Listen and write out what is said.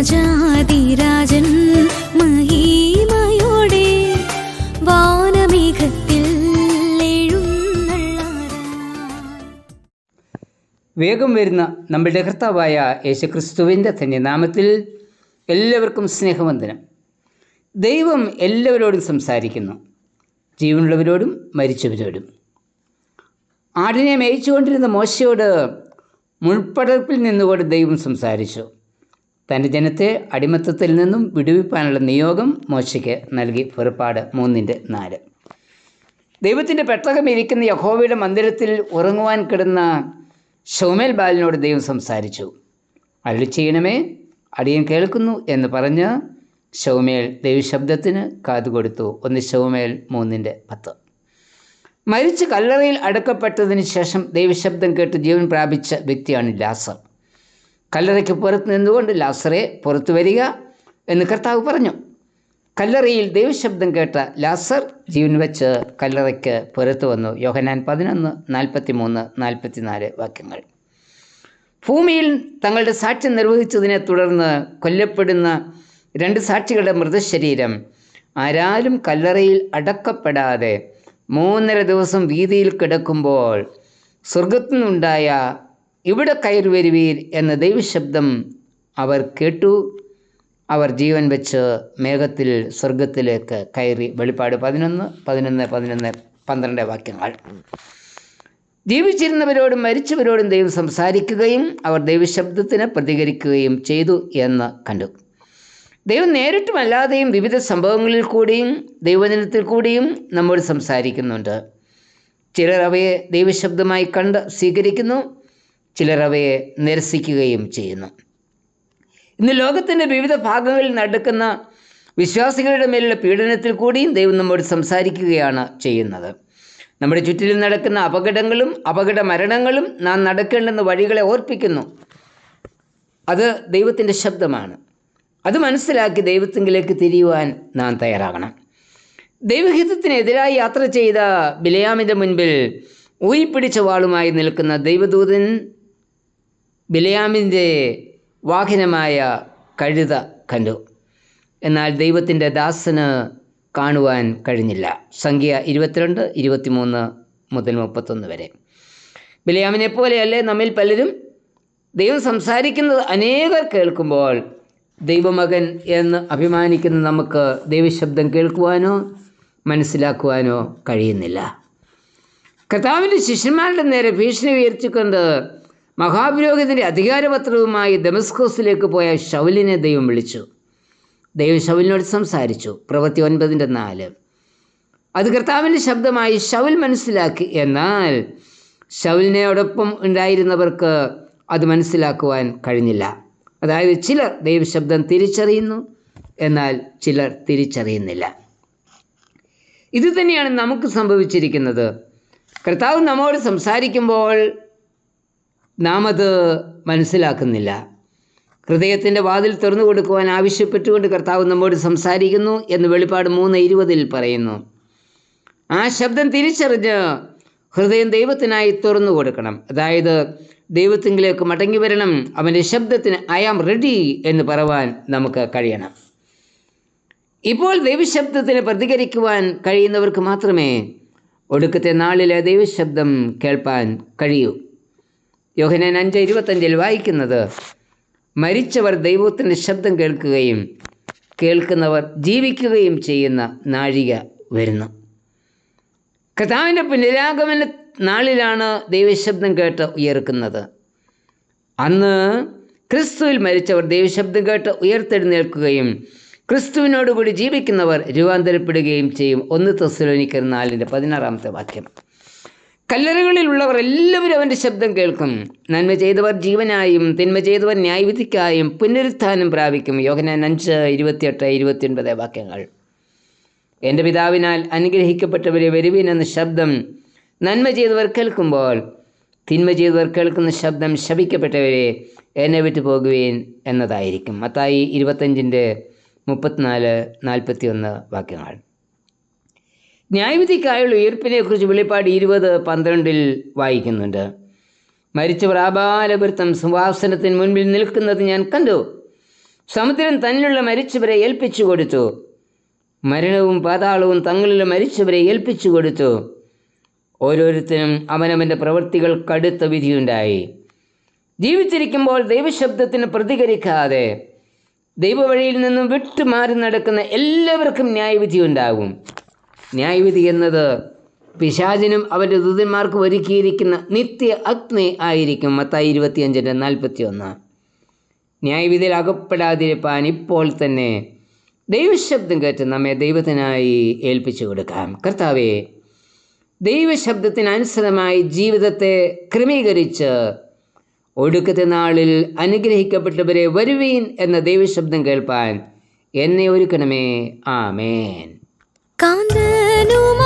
രാജാതിരാജൻ മഹിമയോടെ വാനമേഘത്തിൽ വേഗം വരുന്ന നമ്മുടെ കർത്താവായ യേശുക്രിസ്തുവിന്റെ തന്നെ നാമത്തിൽ എല്ലാവർക്കും സ്നേഹവന്ദനം. ദൈവം എല്ലാവരോടും സംസാരിക്കുന്നു. ജീവനുള്ളവരോടും മരിച്ചവരോടും. ആടിനെ മേയിച്ചുകൊണ്ടിരുന്ന മോശയോട് മുൾപ്പടപ്പിൽ നിന്നുകൊണ്ട് ദൈവം സംസാരിച്ചു. തന്റെ ജനത്തെ അടിമത്തത്തിൽ നിന്നും വിടുവിപ്പാനുള്ള നിയോഗം മോശയ്ക്ക് നൽകി പുറപ്പാട് മൂന്നിന്റെ നാല്. ദൈവത്തിന്റെ പെട്ടകം ഇരിക്കുന്ന യഹോവയുടെ മന്ദിരത്തിൽ ഉറങ്ങുവാൻ കിടന്ന ഷൗമേൽ ബാലിനോട് ദൈവം സംസാരിച്ചു. അരുളി ചെയ്യണമേ അടിയൻ കേൾക്കുന്നു എന്ന് പറഞ്ഞ് ഷൗമേൽ ദൈവശബ്ദത്തിന് കാതുകൊടുത്തു. ഒന്ന് ഷൗമേൽ മൂന്നിന്റെ പത്ത്. മരിച്ച് കല്ലറയിൽ അടക്കപ്പെട്ടതിന് ശേഷം ദൈവശബ്ദം കേട്ട് ജീവൻ പ്രാപിച്ച വ്യക്തിയാണ് ലാസർ. കല്ലറയ്ക്ക് പുറത്ത് നിന്നുകൊണ്ട് ലാസറെ പുറത്തു വരിക എന്ന് കർത്താവ് പറഞ്ഞു. കല്ലറയിൽ ദൈവശബ്ദം കേട്ട ലാസർ ജീവൻ വെച്ച് കല്ലറയ്ക്ക് പുറത്തു വന്നു. യോഹനാൻ പതിനൊന്ന് നാൽപ്പത്തി മൂന്ന് നാൽപ്പത്തി നാല് വാക്യങ്ങൾ. ഭൂമിയിൽ തങ്ങളുടെ സാക്ഷ്യം നിർവഹിച്ചതിനെ തുടർന്ന് കൊല്ലപ്പെടുന്ന രണ്ട് സാക്ഷികളുടെ മൃതശരീരം ആരാലും കല്ലറയിൽ അടക്കപ്പെടാതെ മൂന്നര ദിവസം വീതിയിൽ കിടക്കുമ്പോൾ സ്വർഗത്തു നിന്നുണ്ടായ ഇവിടെ കയറി വരുവീർ എന്ന ദൈവശബ്ദം അവർ കേട്ടു. അവർ ജീവൻ വെച്ച് മേഘത്തിൽ സ്വർഗത്തിലേക്ക് കയറി. വെളിപ്പാട് പതിനൊന്ന് പതിനൊന്ന് പതിനൊന്ന് പന്ത്രണ്ട് വാക്യങ്ങൾ. ജീവിച്ചിരുന്നവരോടും മരിച്ചവരോടും ദൈവം സംസാരിക്കുകയും അവർ ദൈവശബ്ദത്തിന് പ്രതികരിക്കുകയും ചെയ്തു എന്ന് കണ്ടു. ദൈവം നേരിട്ടുമല്ലാതെയും വിവിധ സംഭവങ്ങളിൽ കൂടിയും ദൈവദിനത്തിൽ കൂടിയും നമ്മോട് സംസാരിക്കുന്നുണ്ട്. ചിലർ അവയെ ദൈവശബ്ദമായി കണ്ട് സ്വീകരിക്കുന്നു ചിലർ അവയെ നിരസിക്കുകയും ചെയ്യുന്നു. ഇന്ന് ലോകത്തിന്റെ വിവിധ ഭാഗങ്ങളിൽ നടക്കുന്ന വിശ്വാസികളുടെ മേലുള്ള പീഡനത്തിൽ കൂടിയും ദൈവം നമ്മോട് സംസാരിക്കുകയാണ് ചെയ്യുന്നത്. നമ്മുടെ ചുറ്റിലും നടക്കുന്ന അപകടങ്ങളും അപകട മരണങ്ങളും നാം നടക്കേണ്ടെന്ന വഴികളെ ഓർപ്പിക്കുന്നു. അത് ദൈവത്തിന്റെ ശബ്ദമാണ്. അത് മനസ്സിലാക്കി ദൈവത്തിങ്കിലേക്ക് തിരിയുവാൻ നാം തയ്യാറാകണം. ദൈവഹിതത്തിനെതിരായി യാത്ര ചെയ്ത ബിലയാമിന്റെ മുൻപിൽ ഊയിപ്പിടിച്ച വാളുമായി നിൽക്കുന്ന ദൈവദൂതൻ ബിലയാമിന്റെ വാഹനമായ കഴുത കണ്ടു. എന്നാൽ ദൈവത്തിന്റെ ദാസന് കാണുവാൻ കഴിഞ്ഞില്ല. സംഖ്യ ഇരുപത്തിരണ്ട് ഇരുപത്തിമൂന്ന് മുതൽ മുപ്പത്തൊന്ന് വരെ. ബിലയാമിനെ പോലെയല്ലേ നമ്മിൽ പലരും? ദൈവം സംസാരിക്കുന്നത് അനേകർ കേൾക്കുമ്പോൾ ദൈവമകൻ എന്ന് അഭിമാനിക്കുന്ന നമുക്ക് ദൈവശബ്ദം കേൾക്കുവാനോ മനസ്സിലാക്കുവാനോ കഴിയുന്നില്ല. കർത്താവിന്റെ ശിഷ്യന്മാരുടെ നേരെ ഭീഷണി ഉയർത്തിക്കൊണ്ട് മഹാപുരോഹിതന്റെ അധികാരപത്രവുമായി ദമസ്കോസിലേക്ക് പോയ ഷൗലിനെ ദൈവം വിളിച്ചു. ദൈവം ഷൗലിനോട് സംസാരിച്ചു. പ്രവൃത്തി ഒൻപതിന്റെ നാല്. അത് കർത്താവിന്റെ ശബ്ദമായി ഷൗൽ മനസ്സിലാക്കി. എന്നാൽ ഷൗലിനോടൊപ്പം ഉണ്ടായിരുന്നവർക്ക് അത് മനസ്സിലാക്കുവാൻ കഴിഞ്ഞില്ല. അതായത് ചിലർ ദൈവശബ്ദം തിരിച്ചറിയുന്നു എന്നാൽ ചിലർ തിരിച്ചറിയുന്നില്ല. ഇത് തന്നെയാണ് നമുക്ക് സംഭവിച്ചിരിക്കുന്നത്. കർത്താവ് നമ്മോട് സംസാരിക്കുമ്പോൾ നാം അത് മനസ്സിലാക്കുന്നില്ല. ഹൃദയത്തിന്റെ വാതിൽ തുറന്നു കൊടുക്കുവാൻ ആവശ്യപ്പെട്ടുകൊണ്ട് കർത്താവ് നമ്മോട് സംസാരിക്കുന്നു എന്ന് വെളിപ്പാട് മൂന്ന് ഇരുപതിൽ പറയുന്നു. ആ ശബ്ദം തിരിച്ചറിഞ്ഞ് ഹൃദയം ദൈവത്തിനായി തുറന്നു കൊടുക്കണം. അതായത് ദൈവത്തിങ്കിലേക്ക് മടങ്ങി വരണം. അവന്റെ ശബ്ദത്തിന് ഐ ആം റെഡി എന്ന് പറവാൻ നമുക്ക് കഴിയണം. ഇപ്പോൾ ദൈവശബ്ദത്തിന് പ്രതികരിക്കുവാൻ കഴിയുന്നവർക്ക് മാത്രമേ ഒടുക്കത്തെ നാളിലെ ദൈവശബ്ദം കേൾപ്പാൻ കഴിയൂ. യോഹനൻ അഞ്ച് ഇരുപത്തഞ്ചിൽ വായിക്കുന്നത് മരിച്ചവർ ദൈവത്തിന്റെ ശബ്ദം കേൾക്കുകയും കേൾക്കുന്നവർ ജീവിക്കുകയും ചെയ്യുന്ന നാഴിക വരുന്നു. കഥാവിന്റെ പുനരാഗമന നാളിലാണ് ദൈവശബ്ദം കേട്ട് ഉയർക്കുന്നത്. അന്ന് ക്രിസ്തുവിൽ മരിച്ചവർ ദൈവശബ്ദം കേട്ട് ഉയർത്തെഴുന്നേൽക്കുകയും ക്രിസ്തുവിനോടുകൂടി ജീവിക്കുന്നവർ രൂപാന്തരപ്പെടുകയും ചെയ്യും. ഒന്ന് തെസ്സലോനിക്കർ നാലിന്റെ പതിനാറാമത്തെ വാക്യം. കല്ലറകളിലുള്ളവർ എല്ലാവരും അവന്റെ ശബ്ദം കേൾക്കും. നന്മ ചെയ്തവർ ജീവനായും തിന്മ ചെയ്തവർ ന്യായവിധിക്കായും പുനരുത്ഥാനം പ്രാപിക്കും. യോഹനാൻ അഞ്ച് ഇരുപത്തിയെട്ട് ഇരുപത്തിയൊൻപത് വാക്യങ്ങൾ. എന്റെ പിതാവിനാൽ അനുഗ്രഹിക്കപ്പെട്ടവരെ വരുവിനെന്ന ശബ്ദം നന്മ ചെയ്തവർ കേൾക്കുമ്പോൾ തിന്മ ചെയ്തവർ കേൾക്കുന്ന ശബ്ദം ശപിക്കപ്പെട്ടവരെ എന്നെ വിട്ടു പോകുവേൻ എന്നതായിരിക്കും. മത്തായി ഇരുപത്തഞ്ചിന്റെ മുപ്പത്തിനാല് നാൽപ്പത്തിയൊന്ന് വാക്യങ്ങൾ. ന്യായവിധിക്കായുള്ള ഉയർപ്പിനെക്കുറിച്ച് വെളിപ്പാട് ഇരുപത് പന്ത്രണ്ടിൽ വായിക്കുന്നുണ്ട്. മരിച്ചവർ ആബാലപുരത്തം സിംഹാസനത്തിന് മുൻപിൽ നിൽക്കുന്നത് ഞാൻ കണ്ടു. സമുദ്രം തന്നിലുള്ള മരിച്ചവരെ ഏൽപ്പിച്ചു കൊടുത്തു. മരണവും പാതാളവും തങ്ങളിലെ മരിച്ചവരെ ഏൽപ്പിച്ചു കൊടുത്തു. ഓരോരുത്തരും അവനവന്റെ പ്രവൃത്തികൾ കടുത്ത വിധിയുണ്ടായി. ജീവിച്ചിരിക്കുമ്പോൾ ദൈവശബ്ദത്തിന് പ്രതികരിക്കാതെ ദൈവവഴിയിൽ നിന്നും വിട്ടുമാറി നടക്കുന്ന എല്ലാവർക്കും ന്യായവിധി ഉണ്ടാകും. ന്യായവിധി എന്നത് പിശാചിനും അവന്റെ ദൂതന്മാർക്കും ഒരുക്കിയിരിക്കുന്ന നിത്യ അഗ്നി ആയിരിക്കും. മത്തായി ഇരുപത്തിയഞ്ചിന്റെ നാൽപ്പത്തി ഒന്ന് ന്യായവിധിയിൽ അകപ്പെടാതിരിപ്പാൻ ഇപ്പോൾ തന്നെ ദൈവശബ്ദം കേട്ട് നമ്മെ ദൈവത്തിനായി ഏൽപ്പിച്ചു കൊടുക്കാം. കർത്താവേ ദൈവശബ്ദത്തിനനുസൃതമായി ജീവിതത്തെ ക്രമീകരിച്ച് ഒടുക്കത്തെ നാളിൽ അനുഗ്രഹിക്കപ്പെട്ടവരെ വരുവീൻ എന്ന ദൈവശബ്ദം കേൾപ്പാൻ എന്നെ ഒരുക്കണമേ. ആമേൻ. காந்தனும்